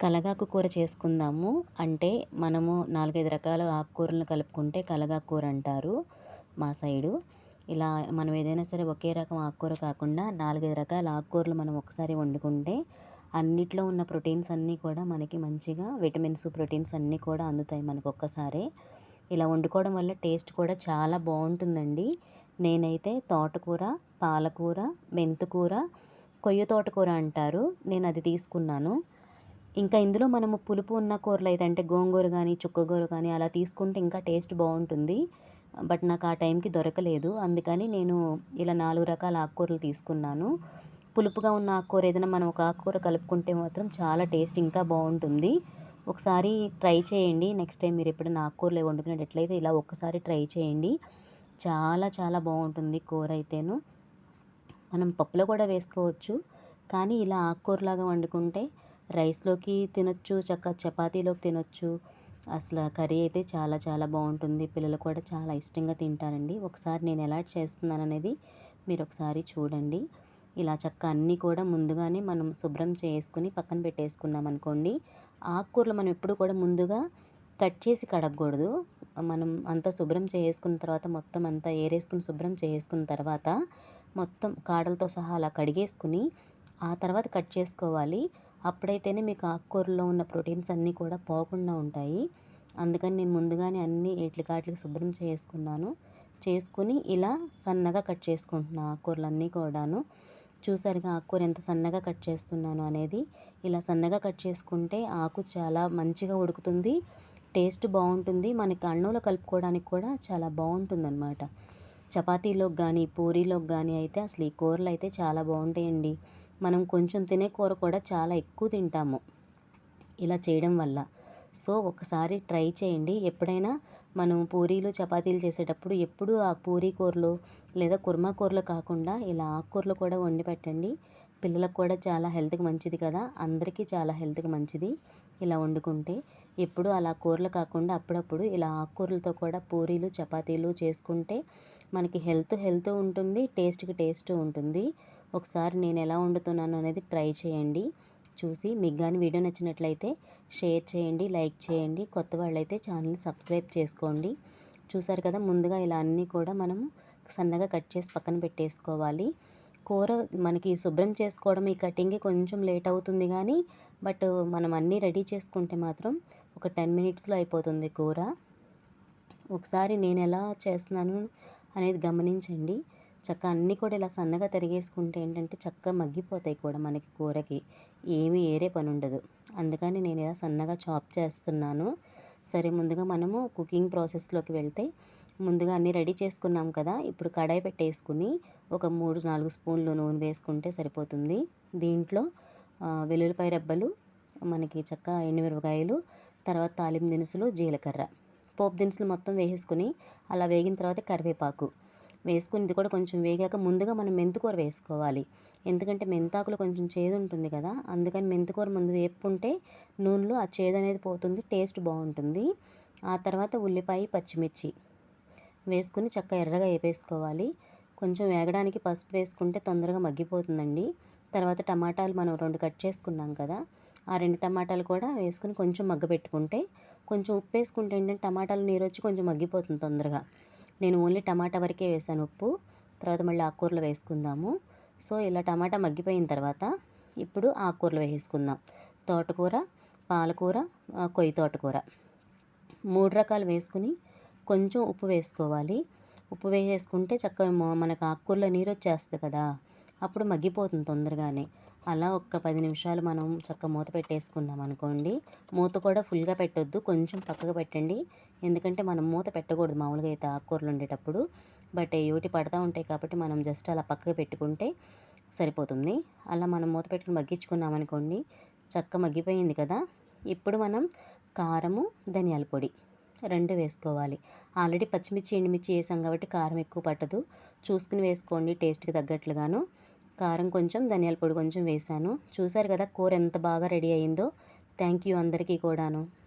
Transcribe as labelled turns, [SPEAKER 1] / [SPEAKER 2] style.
[SPEAKER 1] కలగాకు కూర చేసుకుందాము. అంటే మనము నాలుగైదు రకాల ఆకుకూరలను కలుపుకుంటే కలగాకు కూర అంటారు మా సైడు. ఇలా మనం ఏదైనా సరే ఒకే రకం ఆకుకూర కాకుండా నాలుగైదు రకాల ఆకుకూరలు మనం ఒకసారి వండుకుంటే అన్నిట్లో ఉన్న ప్రోటీన్స్ అన్నీ కూడా మనకి మంచిగా విటమిన్స్ ప్రోటీన్స్ అన్నీ కూడా అందుతాయి మనకు ఒక్కసారే. ఇలా వండుకోవడం వల్ల టేస్ట్ కూడా చాలా బాగుంటుందండి. నేనైతే తోటకూర పాలకూర మెంతుకూర కొయ్య తోటకూర అంటారు. నేను అది తీసుకున్నాను. ఇంకా ఇందులో మనము పులుపు ఉన్న కూరలు అయితే అంటే గోంగూర కానీ చుక్కగూర కానీ అలా తీసుకుంటే ఇంకా టేస్ట్ బాగుంటుంది. బట్ నాకు ఆ టైంకి దొరకలేదు. అందుకని నేను ఇలా నాలుగు రకాల ఆకుకూరలు తీసుకున్నాను. పులుపుగా ఉన్న ఆకుకూర ఏదైనా మనం ఒక ఆకుకూర కలుపుకుంటే మాత్రం చాలా టేస్ట్ ఇంకా బాగుంటుంది. ఒకసారి ట్రై చేయండి. నెక్స్ట్ టైం మీరు ఎప్పుడైనా ఆకుకూరలు వండుకునేటట్లయితే ఇలా ఒక్కసారి ట్రై చేయండి. చాలా చాలా బాగుంటుంది కూర అయితేను. మనం పప్పులో కూడా వేసుకోవచ్చు. కానీ ఇలా ఆకుకూరలాగా వండుకుంటే రైస్లోకి తినొచ్చు చక్క చపాతీలోకి తినొచ్చు. అసలు కర్రీ అయితే చాలా చాలా బాగుంటుంది. పిల్లలు కూడా చాలా ఇష్టంగా తింటారండి. ఒకసారి నేను ఎలా చేస్తున్నాను అనేది మీరు ఒకసారి చూడండి. ఇలా చక్క అన్నీ కూడా ముందుగానే మనం శుభ్రం చేసుకుని పక్కన పెట్టేసుకున్నాం అనుకోండి. ఆకుకూరలు మనం ఎప్పుడు కూడా ముందుగా కట్ చేసి కడగకూడదు. మనం అంతా శుభ్రం చేసుకున్న తర్వాత మొత్తం అంతా ఏరేసుకుని శుభ్రం చేసుకున్న తర్వాత మొత్తం కాడలతో సహా అలా కడిగేసుకుని ఆ తర్వాత కట్ చేసుకోవాలి. అప్పుడైతేనే మీకు ఆకుకూరలో ఉన్న ప్రోటీన్స్ అన్నీ కూడా పోకుండా ఉంటాయి. అందుకని నేను ముందుగానే అన్ని ఎట్లు కాట్లకి శుభ్రం చేసుకున్నాను. చేసుకుని ఇలా సన్నగా కట్ చేసుకుంటున్నాను ఆకుకూరలన్నీ కూడాను. చూసారుగా ఆకుకూర ఎంత సన్నగా కట్ చేస్తున్నాను అనేది. ఇలా సన్నగా కట్ చేసుకుంటే ఆకు చాలా మంచిగా ఉడుకుతుంది. టేస్ట్ బాగుంటుంది. మనకి అన్నంలో కలుపుకోవడానికి కూడా చాలా బాగుంటుంది అనమాట చపాతీలోకి కానీ పూరీలోకి కానీ అయితే అసలు ఈ కూరలు అయితే చాలా బాగుంటాయండి. మనం కొంచెం తినే కూర కూడా చాలా ఎక్కువ తింటాము ఇలా చేయడం వల్ల. సో ఒకసారి ట్రై చేయండి. ఎప్పుడైనా మనం పూరీలు చపాతీలు చేసేటప్పుడు ఎప్పుడూ ఆ పూరీ కూరలు లేదా కుర్మా కూరలు కాకుండా ఇలా ఆకుకూరలు కూడా వండి పెట్టండి. పిల్లలకు కూడా చాలా హెల్త్కి మంచిది కదా. అందరికీ చాలా హెల్త్కి మంచిది. ఇలా వండుకుంటే ఎప్పుడు అలా కూరలు కాకుండా అప్పుడప్పుడు ఇలా ఆకుకూరలతో కూడా పూరీలు చపాతీలు చేసుకుంటే మనకి హెల్త్ హెల్త్ ఉంటుంది టేస్ట్కి టేస్ట్ ఉంటుంది. ఒకసారి నేను ఎలా వండుతున్నాను అనేది ట్రై చేయండి. చూసి మీకు కానీ వీడియో నచ్చినట్లయితే షేర్ చేయండి లైక్ చేయండి కొత్త వాళ్ళైతే ఛానల్ని సబ్స్క్రైబ్ చేసుకోండి. చూసారు కదా ముందుగా ఇలా అన్నీ కూడా మనము సన్నగా కట్ చేసి పక్కన పెట్టేసుకోవాలి. కూర మనకి శుభ్రం చేసుకోవడం ఈ కటింగ్కి కొంచెం లేట్ అవుతుంది కానీ బట్ మనం అన్నీ రెడీ చేసుకుంటే మాత్రం ఒక టెన్ మినిట్స్లో అయిపోతుంది కూర. ఒకసారి నేను ఎలా చేస్తున్నాను అనేది గమనించండి. చక్క అన్నీ కూడా ఇలా సన్నగా తరిగేసుకుంటే ఏంటంటే చక్కగా మగ్గిపోతాయి కూడా మనకి కూరకి. ఏమీ ఏరే పని ఉండదు. అందుకని నేను ఇలా సన్నగా చాప్ చేస్తున్నాను. సరే ముందుగా మనము కుకింగ్ ప్రాసెస్లోకి వెళ్తే ముందుగా అన్నీ రెడీ చేసుకున్నాం కదా ఇప్పుడు కడాయి పెట్టేసుకుని ఒక మూడు నాలుగు స్పూన్లు నూనె వేసుకుంటే సరిపోతుంది. దీంట్లో వెల్లుల్లిపాయ రెబ్బలు మనకి చక్క ఎండుమిరపకాయలు తర్వాత తాలింపు దినుసులు జీలకర్ర. పోపు దినుసులు మొత్తం వేసేసుకుని అలా వేగిన తర్వాత కరివేపాకు వేసుకుని ఇది కూడా కొంచెం వేగాక ముందుగా మనం మెంతికూర వేసుకోవాలి. ఎందుకంటే మెంతాకులు కొంచెం చేదు ఉంటుంది కదా అందుకని మెంతికూర ముందు వేపుకుంటే నూనెలో ఆ చేదు అనేది పోతుంది టేస్ట్ బాగుంటుంది. ఆ తర్వాత ఉల్లిపాయ పచ్చిమిర్చి. వేసుకుని చక్క ఎర్రగా వేపేసుకోవాలి కొంచెం వేగడానికి పసుపు వేసుకుంటే తొందరగా మగ్గిపోతుందండి. తర్వాత టమాటాలు మనం రెండు కట్ చేసుకున్నాం కదా ఆ రెండు టమాటాలు కూడా వేసుకుని కొంచెం మగ్గబెట్టుకుంటే కొంచెం ఉప్పు వేసుకుంటే ఏంటంటే టమాటాలు నీరు వచ్చి కొంచెం మగ్గిపోతుంది తొందరగా. నేను ఓన్లీ టమాటా వరకే వేసాను ఉప్పు తర్వాత మళ్ళీ ఆకుకూరలు వేసుకుందాము. సో ఇలా టమాటా మగ్గిపోయిన తర్వాత ఇప్పుడు ఆకుకూరలు వేసుకుందాం తోటకూర పాలకూర కొయ్యి తోటకూర. మూడు రకాలు వేసుకుని కొంచెం ఉప్పు వేసుకోవాలి. ఉప్పు వేసేసుకుంటే చక్కగా మనకు ఆకుకూరలో నీరు వచ్చేస్తుంది కదా. అప్పుడు మగ్గిపోతుంది తొందరగానే. అలా ఒక్క పది నిమిషాలు మనం చక్క మూత పెట్టేసుకున్నాం అనుకోండి. మూత కూడా ఫుల్గా పెట్టొద్దు. కొంచెం పక్కకు పెట్టండి. ఎందుకంటే మనం మూత పెట్టకూడదు మామూలుగా అయితే ఆకుకూరలు ఉండేటప్పుడు బట్ ఏమిటి పడతా ఉంటాయి కాబట్టి మనం జస్ట్ అలా పక్కకు పెట్టుకుంటే సరిపోతుంది. అలా మనం మూత పెట్టుకుని మగ్గించుకున్నాం అనుకోండి చక్క మగ్గిపోయింది కదా. ఇప్పుడు మనం కారము ధనియాల పొడి. రెండు వేసుకోవాలి. ఆల్రెడీ పచ్చిమిర్చి ఎండుమిర్చి వేసాం కాబట్టి కారం ఎక్కువ పట్టదు. చూసుకుని వేసుకోండి టేస్ట్కి తగ్గట్లుగాను. కారం కొంచెం ధనియాల పొడి కొంచెం వేసాను. చూసారు కదా కూర ఎంత బాగా రెడీ అయిందో. థ్యాంక్ యూ అందరికీ కూడాను.